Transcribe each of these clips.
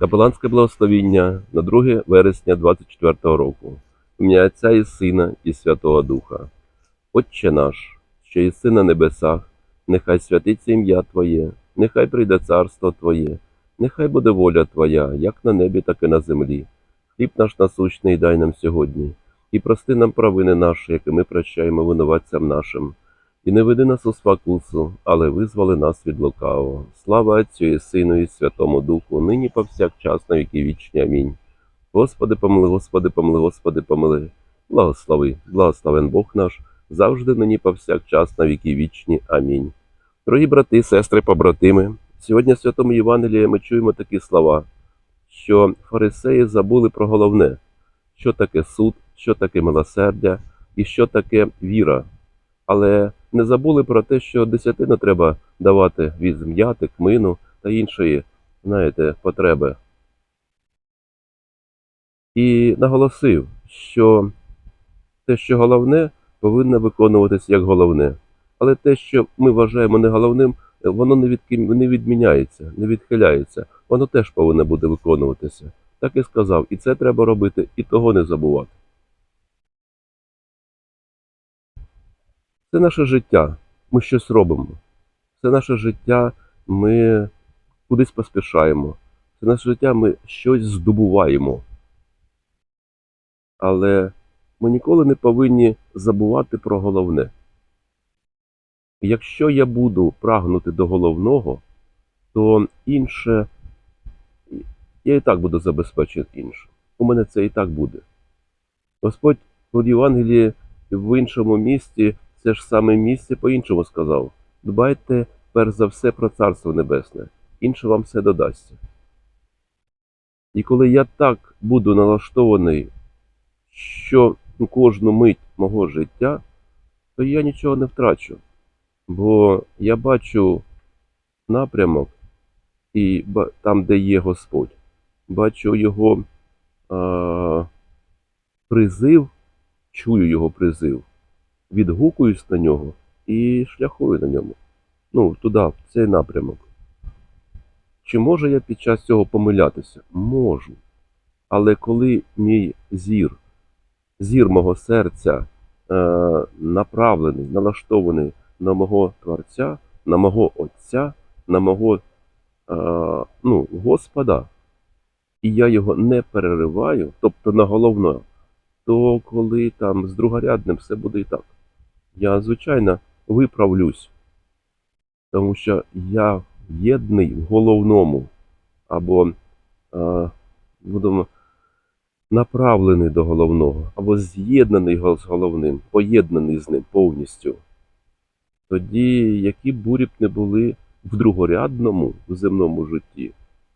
Капеланське благословіння на 2 вересня 24 року. Ім'я Отця і Сина і Святого Духа. Отче наш, що єси на небесах, нехай святиться ім'я Твоє, нехай прийде царство Твоє, нехай буде воля Твоя, як на небі, так і на землі. Хліб наш насущний дай нам сьогодні, і прости нам провини наші, які ми прощаємо винуватцям нашим. І не веди нас у спокусу, але визволи нас від лукавого. Слава Отцю і Сину і Святому Духу, нині повсякчас на віки вічні. Амінь. Господи, помили, Господи, помили, Господи, помили. Благослови, благословен Бог наш, завжди нині повсякчас на віки вічні. Амінь. Дорогі брати, сестри, побратими, сьогодні в Святому Євангелії ми чуємо такі слова, що фарисеї забули про головне, що таке суд, що таке милосердя і що таке віра. Але не забули про те, що десятину треба давати від зм'яти, кмину та іншої, знаєте, потреби. І наголосив, що те, що головне, повинно виконуватися як головне. Але те, що ми вважаємо не головним, воно не, від, не відміняється, не відхиляється. Воно теж повинно буде виконуватися. Так і сказав, і це треба робити, і того не забувати. Це наше життя. Ми щось робимо. Це наше життя, ми кудись поспішаємо. Це наше життя, ми щось здобуваємо. Але ми ніколи не повинні забувати про головне. Якщо я буду прагнути до головного, то інше я і так буду забезпечити інше. У мене це і так буде. Господь в Євангелії в іншому місці це ж саме місце по-іншому сказав. Дбайте перш за все про Царство Небесне, інше вам все додасться. І коли я так буду налаштований, що кожну мить мого життя, то я нічого не втрачу. Бо я бачу напрямок, і там, де є Господь, бачу його а, призив, чую його призив, відгукуюсь на нього і шляхую на ньому. Ну, туди, в цей напрямок. Чи можу я під час цього помилятися? Можу. Але коли мій зір, зір мого серця е, направлений, налаштований на мого Творця, на мого Отця, на мого е, ну, Господа, і я його не перериваю, тобто на головне, то коли там з другорядним все буде і так. Я, звичайно, виправлюсь, тому що я єдний в головному, або е, будемо направлений до головного, або з'єднаний з головним, поєднаний з ним повністю. Тоді, які бурі б не були в другорядному в земному житті,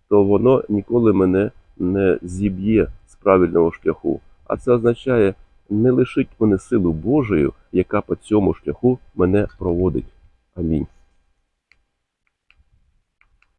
то воно ніколи мене не зіб'є з правильного шляху. А це означає, не лишить мене силу Божою, яка по цьому шляху мене проводить. Амінь.